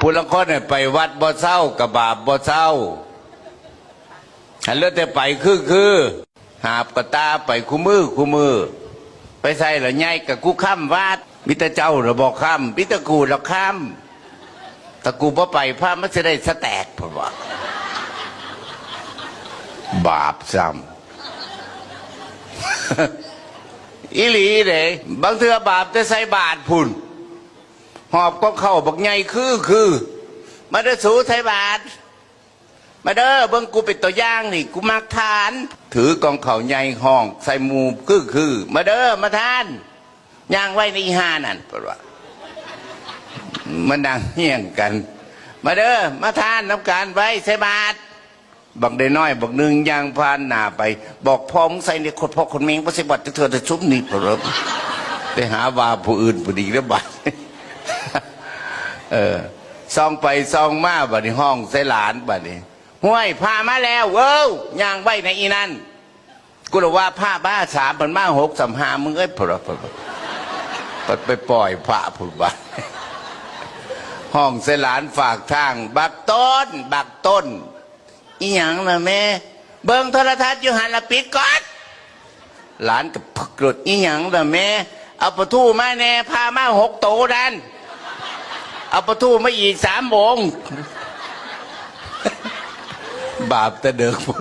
ผู้ละคนเนี่ยไปวัดบ่เศร้ากับบาปบ่เศร้าอันเลือแต่ไปคือคือหาบกระตาไปคู่มือคู่มือ ไปใส่ละไงกับกูข้ามวาดมิตรเจ้าระบอกข้ามมิตรกูเราข้ามต่กูบ่ไปพระมันจะได้สแตกเพราะว่าบาปซ้ำอีหลีเด้บางเทือบาปจะใส่บาทพุ่น หอบก็เข้าบักไงคือคือ มาเด้อสูใสบาท มาเด้อเบิ่งกูเป็นตัวอย่างนี่ กูมักทาน ถือกองเข่าใหญ่ห้อง ใส่หมูคือคือ มาเด้อมาทานย่างไว้ในอีหานั่นปะวะมันดังเฮี้ยงกัน มาเด้อมาทานน้ำการไว้ใส่บาทบักได้น้อยบักหนึ่งย่างพานหนาไป บอกพ่อมึงใส่ในคนพ่อคนเมงพระสิบัติเธอจะชุบนี่ปะวะไปหาว่าผู้อื่นผู้ดีแล้วบัด เออซองไปซองมาบัดนี้ห้องใส่หลานบัดนี้ห้วยพามาแล้วเว้ยย่างไว้ในอีนั่นกูเลยว่าผ้าบ้าสามมันมาหกสามหามึงเอ้ยพระพระพระไปปล่อยพระผุดบัดห้องใส่หลานฝากทาง บักต้น บักต้น อีหยังนะแม่ เบิ่งโทรทัศน์อยู่หันละปิดก่อนหลานกับกกรดอีหยังนะแม่ เอาประตูมาแน่พามาหกโตดัน เอาประตูมาอีกสามโมงบาปแต่เดิกผม